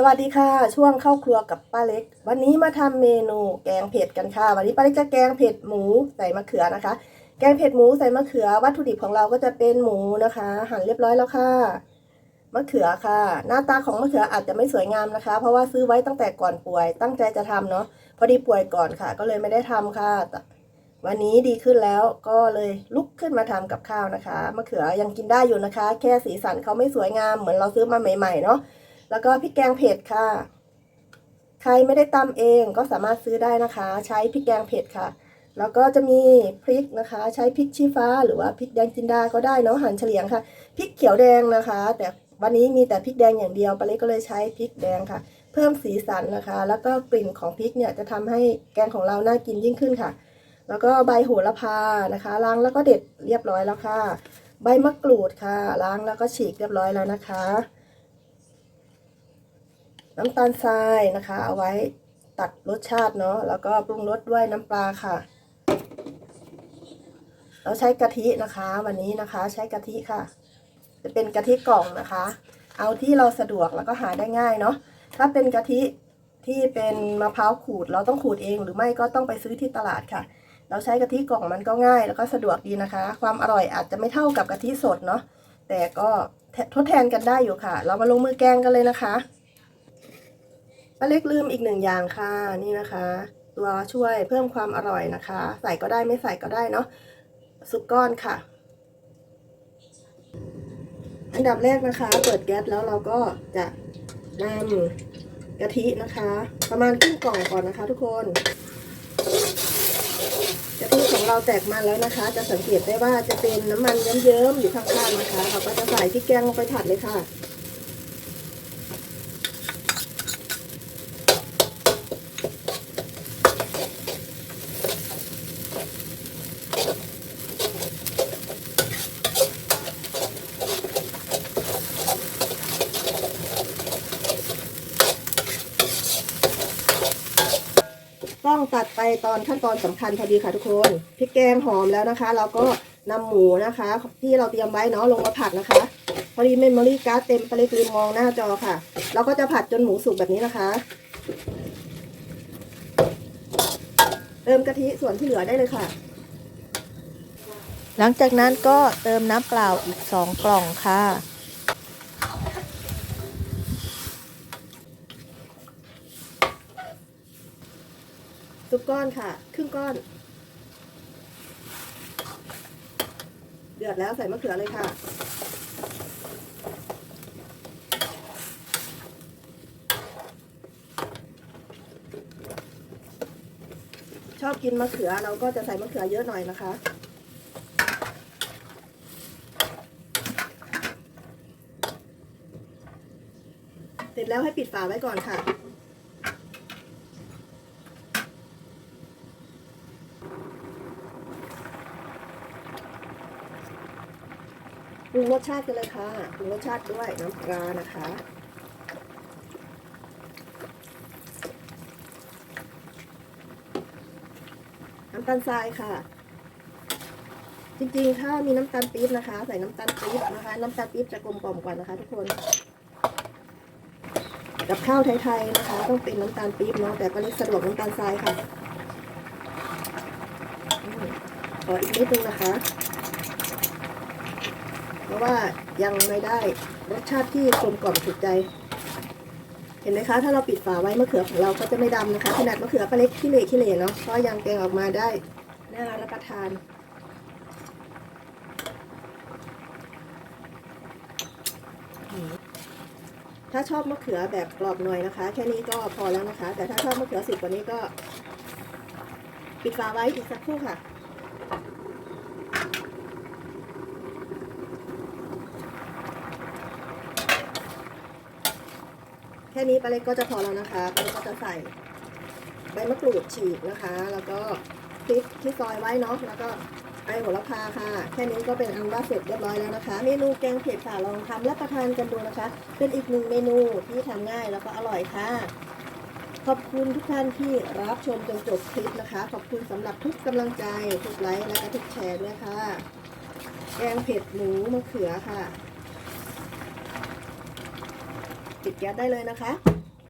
สวัสดีค่ะช่วงเข้าครัวกับป้าเล็ก วันนี้มาทำเมนูแกงเผ็ดกันค่ะ วันนี้ป้าเล็กจะแกงเผ็ดหมูใส่มะเขือนะคะ แกงเผ็ดหมูใส่มะเขือ วัตถุดิบของเราก็จะเป็นหมูนะคะ หั่นเรียบร้อยแล้วค่ะมะเขือค่ะ หน้าตาของมะเขืออาจจะไม่สวยงามนะคะ เพราะว่าซื้อไว้ตั้งแต่ก่อนป่วย ตั้งใจจะทำเนาะพอดีป่วยก่อนค่ะ ก็เลยไม่ได้ทำค่ะแต่วันนี้ดีขึ้นแล้วก็เลยลุกขึ้นมาทำกับข้าวนะคะมะเขือยังกินได้อยู่นะคะ แค่สีสันเขาไม่สวยงามเหมือนเราซื้อมาใหม่ๆเนาะ แล้วก็พริกแกงเผ็ดค่ะ ใครไม่ได้ตำเองก็สามารถซื้อได้นะคะ ใช้พริกแกงเผ็ดค่ะ แล้วก็จะมีพริกนะคะ ใช้พริกชี้ฟ้าหรือว่าพริกแดงจินดาก็ได้เนาะหั่นเฉลียงค่ะพริกเขียวแดงนะคะ แต่วันนี้มีแต่พริกแดงอย่างเดียวปาเล็กก็เลยใช้พริกแดงค่ะ เพิ่มสีสันนะคะ แล้วก็กลิ่นของพริกเนี่ยจะทำให้แกงของเราน่ากินยิ่งขึ้นค่ะ แล้วก็ใบโหระพานะคะล้างแล้วก็เด็ดเรียบร้อยแล้วค่ะ ใบมะกรูดค่ะ ล้างแล้วก็ฉีกเรียบร้อยแล้วนะคะ น้ำตาลทรายนะคะ เอาไว้ตัดรสชาติเนาะแล้วก็ปรุงรสด้วยน้ำปลาค่ะ เราใช้กะทินะคะ วันนี้นะคะใช้กะทิค่ะ จะเป็นกะทิกล่องนะคะ เอาที่เราสะดวกแล้วก็หาได้ง่ายเนาะถ้าเป็นกะทิที่เป็นมะพร้าวขูดเราต้องขูดเองหรือไม่ก็ต้องไปซื้อที่ตลาดค่ะ เราใช้กะทิกล่องมันก็ง่าย แล้วก็สะดวกดีนะคะ ความอร่อยอาจจะไม่เท่ากับกะทิสดเนาะแต่ก็ทดแทนกันได้อยู่ค่ะ เรามาลงมือแกงกันเลยนะคะ ป้าเล็กลืมอีกหนึ่งอย่างค่ะนี่นะคะ ตัวช่วยเพิ่มความอร่อยนะคะ ใส่ก็ได้ไม่ใส่ก็ได้เนาะซุปก้อนค่ะ อันดับแรกนะคะ เปิดแก๊สแล้วเราก็จะนำกะทินะคะ ประมาณครึ่งกล่องก่อนนะคะ ทุกคนกะทิของเราแตกมันแล้วนะคะ จะสังเกตได้ว่าจะเป็นน้ำมันเยิ้มๆอยู่ข้างๆนะคะ เราก็จะใส่พริกแกงลงไปผัดเลยค่ะ องตัดไปตอนขั้นตอนสำคัญพอดีค่ะทุกคนพริกแกงหอมแล้วนะคะ เราก็นำหมูนะคะ ที่เราเตรียมไว้เนาะลงมาผัดนะคะ พอดีเมมโมรี่การ์ดเต็มไปเลยลืมมองหน้าจอค่ะ เราก็จะผัดจนหมูสุกแบบนี้นะคะเติมกะทิส่วนที่เหลือได้เลยค่ะ หลังจากนั้นก็เติมน้ำเปล่าอีกสองกล่องค่ะ ซุปก้อนค่ะ ครึ่งก้อน เดือดแล้วใส่มะเขือเลยค่ะ ชอบกินมะเขือเราก็จะใส่มะเขือเยอะหน่อยนะคะเสร็จแล้วให้ปิดฝาไว้ก่อนค่ะ ป รุงรสชาติกันเลยค่ะปรุงรสชาติด้วยน้ำปลานะคะน้ำตาลทรายค่ะ จริงๆ ถ้ามีน้ำตาลปี๊บนะคะ ใส่น้ำตาลปี๊บนะคะ น้ำตาลปี๊บจะกลมกล่อมกว่านะคะ ทุกคน กับข้าวไทยๆนะคะ ต้องเป็นน้ำตาลปี๊บเนาะแต่ป้าเล็กสะดวกน้ำตาลทรายค่ะอืมขออีกนิดนึงนะคะ เพราะว่ายังไม่ได้รสชาติที่กลมกล่อมถูกใจ เห็นไหมคะ ถ้าเราปิดฝาไว้มะเขือของเราก็จะไม่ดำนะคะขนาดมะเขือปลาเล็กขี้เหร่ขี้เหร่เนาะก็ยังแกงออกมาได้น่ารับประทานถ้าชอบมะเขือแบบกรอบหน่อยนะคะ แค่นี้ก็พอแล้วนะคะ แต่ถ้าชอบมะเขือสุกกว่านี้ก็ ปิดฝาไว้อีกสักครู่ค่ะ ค่นี้ปลาเล็กก็จะพอแล้วนะคะปลาเล็กก็จะใส่ใบมะกรูดฉีกนะคะ แล้วก็พริกที่ซอยไว้เนาะแล้วก็ไอโหระพาค่ะ แค่นี้ก็เป็นอันว่าเสร็จเรียบร้อยแล้วนะคะ เมนูแกงเผ็ดค่ะลองทำและประทานกันดูนะคะ เป็นอีกหนึ่งเมนูที่ทำง่ายแล้วก็อร่อยค่ะ ขอบคุณทุกท่านที่รับชมจนจบคลิปนะคะ ขอบคุณสำหรับทุกกำลังใจ ทุกไลค์และก็ทุกแชร์ด้วยค่ะ แกงเผ็ดหมูมะเขือค่ะ ปิดแก๊สได้เลยนะคะ